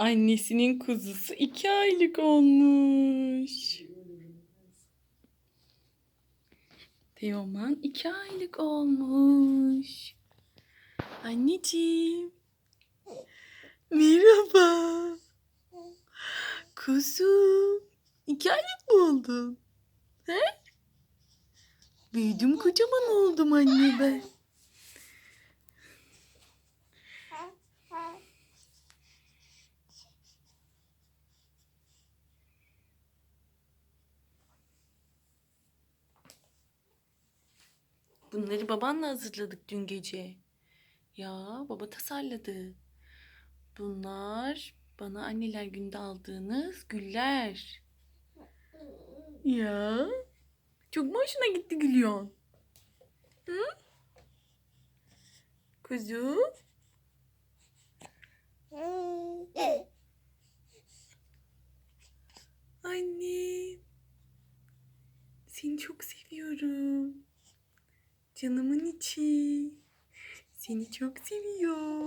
Annesinin kuzusu iki aylık olmuş. Teoman iki aylık olmuş. Anneciğim. Merhaba. Kuzum. iki aylık mı oldun? He? Büyüdüm kocaman oldum anne ben. Bunları babanla hazırladık dün gece. Ya baba tasarladı. Bunlar bana anneler günde aldığınız güller. Ya çok mu hoşuna gitti gülüyorsun? Hı? Kuzum. Anne. Seni çok seviyorum. Canımın içi. Seni çok seviyor.